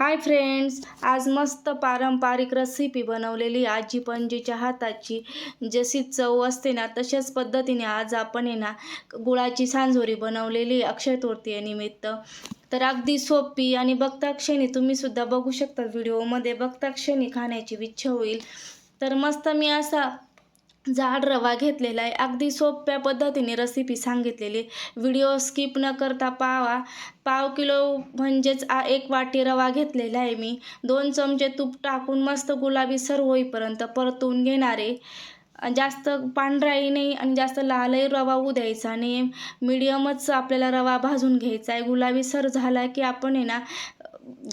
Hi friends आज मस्त पारंपरिक रेसिपी बनवलेली आजी पणजीच्या हाताची. जशी चव असते ना तशाच पद्धतीने आज आपण आहे ना गुळाची सांजोरी बनवलेली अक्षय तृतीयेनिमित्त तर अगदी सोपी आणि बघता क्षणी तुम्ही सुद्धा बघू शकता व्हिडिओमध्ये बघता क्षणी खाण्याची इच्छा होईल. तर मस्त मी असा जाड रवा घेतलेला आहे. अगदी सोप्या पद्धतीने रेसिपी सांगितलेली. व्हिडिओ स्किप न करता पावा. पाव किलो म्हणजेच आ एक वाटी रवा घेतलेला आहे मी. दोन चमचे तूप टाकून मस्त गुलाबी सर होईपर्यंत परतून घेणारे. जास्त पांढराही नाही आणि जास्त लालही रवा होऊ द्यायचा नाही मिडियमच आपल्याला रवा भाजून घ्यायचा आहे. गुलाबी सर झाला की आपण आहे ना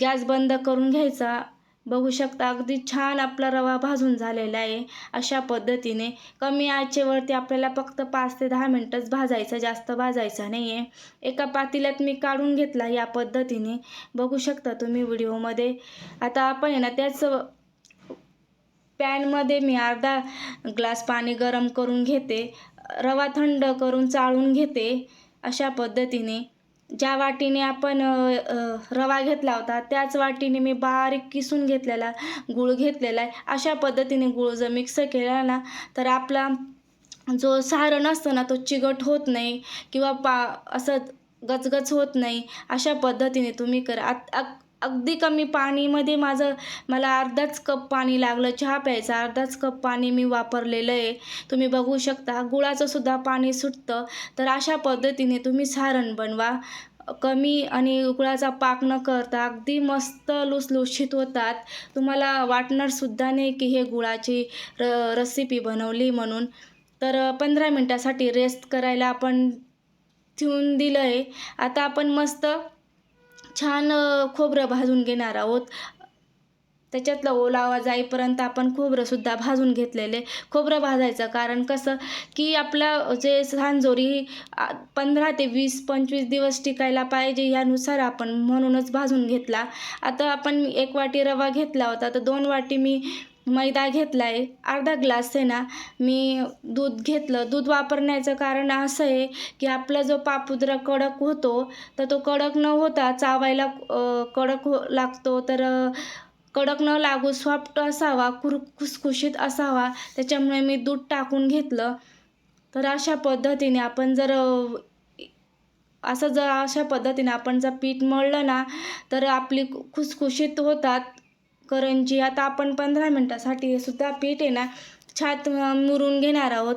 गॅस बंद करून घ्यायचा. बघू शकता अगदी छान आपला रवा भाजून झालेला आहे. अशा पद्धतीने कमी आचेवरती आपल्याला फक्त पाच ते दहा मिनटंच भाजायचं जास्त भाजायचा नाही आहे एका पातेल्यात मी काढून घेतला या पद्धतीने. बघू शकता तुम्ही व्हिडिओमध्ये. आता आपण आहे ना त्याच पॅनमध्ये मी अर्धा ग्लास पाणी गरम करून घेते. रवा थंड करून चाळून घेते. अशा पद्धतीने ज्या वाटीने आपण रवा घेतला होता त्याच वाटीने मी बारीक किसून घेतलेला गूळ घेतलेला आहे. अशा पद्धतीने गूळ जर मिक्स केला ना तर आपला जो सारण असतो ना तो चिकट होत नाही किंवा पा असं गचगच होत नाही. अशा पद्धतीने तुम्ही करा. आत अगदी कमी पाणीमध्ये माझं मला अर्धाच कप पाणी लागलं चहा प्यायचा अर्धाच कप पाणी मी वापरलेलं आहे. तुम्ही बघू शकता गुळाचंसुद्धा पाणी सुटतं. तर अशा पद्धतीने तुम्ही सारण बनवा. कमी आणि गुळाचा पाक न करता अगदी मस्त लुसलुशीत होतात. तुम्हाला वाटणारसुद्धा नाही की हे गुळाची र रेसिपी बनवली म्हणून. तर पंधरा मिनटासाठी रेस्ट करायला आपण ठेवून दिलं आहे आता आपण मस्त छान खोबरं भाजून घेणार आहोत. त्याच्यातलं ओलावा जाईपर्यंत आपण खोबरंसुद्धा भाजून घेतलेले. खोबरं भाजायचं कारण कसं की आपलं जे सांजोरी पंधरा ते वीस पंचवीस दिवस टिकायला पाहिजे यानुसार आपण म्हणूनच भाजून घेतला. आता आपण एक वाटी रवा घेतला होता तर दोन वाटी मी मैदा घेतला आहे अर्धा ग्लास आहे ना मी दूध घेतलं. दूध वापरण्याचं कारण असं आहे की आपला जो पापुद्रा कडक होतो तर तो कडक न होता चावायला कडक हो लागतो. तर कडक न लागू सॉफ्ट असावा कुर खुसखुशीत असावा त्याच्यामुळे मी दूध टाकून घेतलं. तर अशा पद्धतीने आपण जर असं जर अशा पद्धतीने आपण जर पीठ मळलं ना तर आपली खुसखुशीत होतात. करंजी आता आपण पंधरा मिनटासाठी हे सुद्धा पीठ आहे ना छात मुरून घेणार आहोत.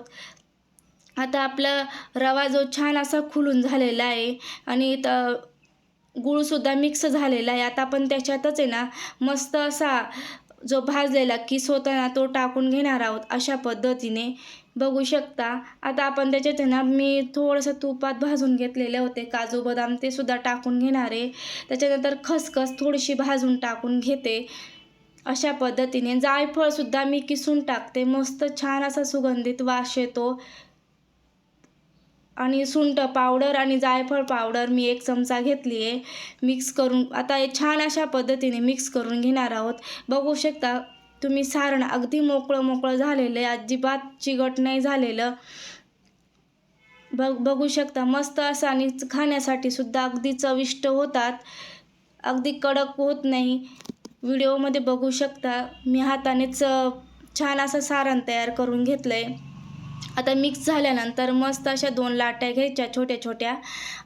आता आपला रवा जो छान असा खुलून झालेला आहे आणि त गूळसुद्धा मिक्स झालेला आहे. आता आपण त्याच्यातच आहे ना मस्त असा जो भाजलेला किस होता ना तो टाकून घेणार आहोत अशा पद्धतीने. बघू शकता. आता आपण त्याच्यात आहे ना मी थोडंसं तुपात भाजून घेतलेले होते. काजू बदाम ते सुद्धा टाकून घेणार आहे. त्याच्यानंतर खसखस थोडीशी भाजून टाकून घेते. अशा पद्धतीने जायफळसुद्धा मी किसून टाकते. मस्त छान असा सुगंधित वास येतो. आणि सुंठ पावडर आणि जायफळ पावडर मी एक चमचा घेतली आहे मिक्स करून आता हे छान अशा पद्धतीने मिक्स करून घेणार आहोत. बघू शकता तुम्ही सारण अगदी मोकळं मोकळं झालेलं आहे. अजिबात चिगट नाही झालेलं. बघ बघू शकता मस्त असं आणि खाण्यासाठी सुद्धा अगदी चविष्ट होतात. अगदी कडक होत नाही. व्हिडिओमध्ये बघू शकता. मी हातानेच छान असं सारण तयार करून घेतलं आहे आता मिक्स झाल्यानंतर मस्त अशा दोन लाट्या घ्यायच्या छोट्या छोट्या.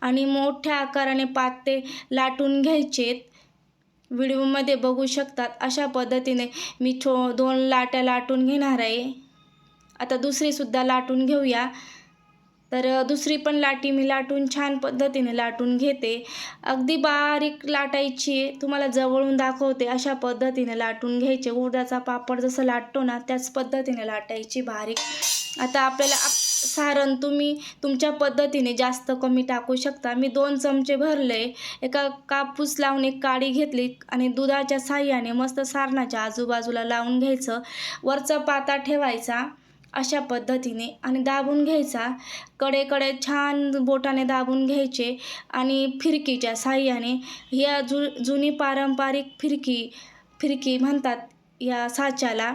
आणि मोठ्या आकाराने पाते लाटून घ्यायचेत. व्हिडिओमध्ये बघू शकतात. अशा पद्धतीने मी छो दोन लाट्या लाटून घेणार आहे. आता दुसरीसुद्धा लाटून घेऊया. तर दुसरी पण लाटी मी लाटून छान पद्धतीने लाटून घेते. अगदी बारीक लाटायची तुम्हाला जवळून दाखवते अशा पद्धतीने लाटून घ्यायचे. उडदाचा पापड जसं लाटतो ना त्याच पद्धतीने लाटायची बारीक. आता आपल्याला सारण तुम्ही तुमच्या पद्धतीने जास्त कमी टाकू शकता. मी दोन चमचे भरले. एका कापूस लावून एक काडी घेतली आणि दुधाच्या साह्याने मस्त सारणाच्या आजूबाजूला लावून घ्यायचं. वरचा पाता ठेवायचा. अशा पद्धतीने आणि दाबून घ्यायचा. कडेकडे छान बोटाने दाबून घ्यायचे आणि फिरकीच्या साह्याने. या जु जुनी पारंपरिक फिरकी फिरकी म्हणतात या साच्याला.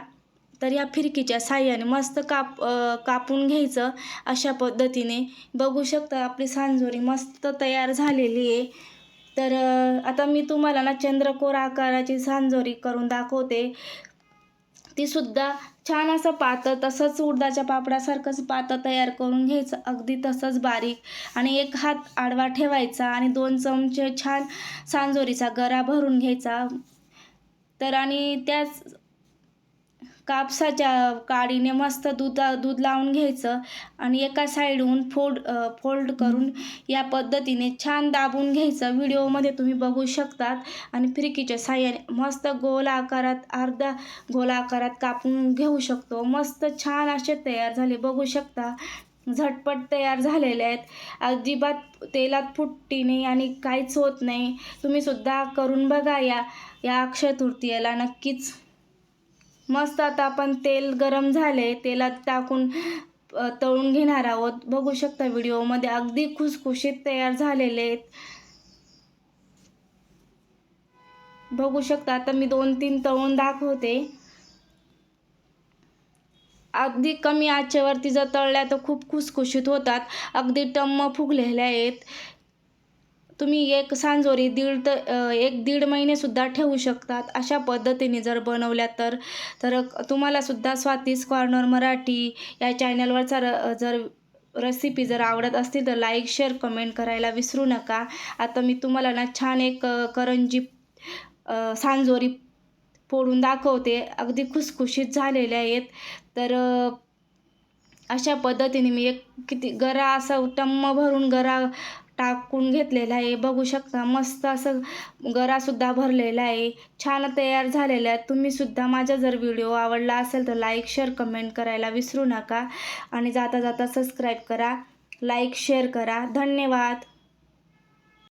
तर या फिरकीच्या साह्याने मस्त काप कापून घ्यायचं अशा पद्धतीने. बघू शकता आपली सांजोरी मस्त तयार झालेली आहे. तर आता मी तुम्हाला ना चंद्रकोर आकाराची सांजोरी करून दाखवते. ती सुद्धा छान असं पातळ तसंच उडदाच्या पापडासारखंच पातळ तयार करून घ्यायचं. अगदी तसंच बारीक. आणि एक हात आडवा ठेवायचा आणि दोन चमचे छान सांजोरीचा गरा भरून घ्यायचा. तर आणि त्याच कापसाच्या काडीने मस्त दूध दूध लावून घ्यायचं आणि एका साईडहून फोल्ड फोल्ड करून या पद्धतीने छान दाबून घ्यायचं. व्हिडिओमध्ये तुम्ही बघू शकतात. आणि फिरकीच्या साह्याने मस्त गोल आकारात अर्धा गोल आकारात कापून घेऊ शकतो. मस्त छान असे तयार झाले. बघू शकता झटपट तयार झालेले आहेत. अजिबात तेलात फुटती नाही आणि काहीच होत नाही. तुम्ही सुद्धा करून बघा या या अक्षय तृतीयेला नक्कीच. मस्त आता आपण तेल गरम झाले तेलात टाकून तळून घेणार आहोत. बघू शकता व्हिडिओमध्ये अगदी खुसखुशीत तयार झालेले आहेत. बघू शकता आता मी दोन तीन तळून दाखवते. अगदी कमी आचेवरती जर तळल्या तर खूप खुसखुशीत होतात. अगदी टम्म फुगलेल्या आहेत. तुम्ही एक सांजोरी दीड त एक दीड महिनेसुद्धा ठेवू शकतात. अशा पद्धतीने जर बनवल्या तर तर तुम्हालासुद्धा स्वातीस कॉर्नर मराठी या चॅनलवरचा र जर रेसिपी जर आवडत असतील तर लाईक शेअर कमेंट करायला विसरू नका. आता मी तुम्हाला ना छान एक करंजी सांजोरी फोडून दाखवते. अगदी खुसखुशीत झालेल्या आहेत. तर अशा पद्धतीने मी एक किती गरा असा टम्म भरून गरा टाकून घेतलेलं आहे. बघू शकता मस्त असं गरासुद्धा भरलेला आहे. छान तयार झालेला आहे तुम्हीसुद्धा माझा जर व्हिडिओ आवडला असेल तर लाईक शेअर कमेंट करायला विसरू नका. आणि जाता जाता सबस्क्राईब करा. लाईक शेअर करा. धन्यवाद.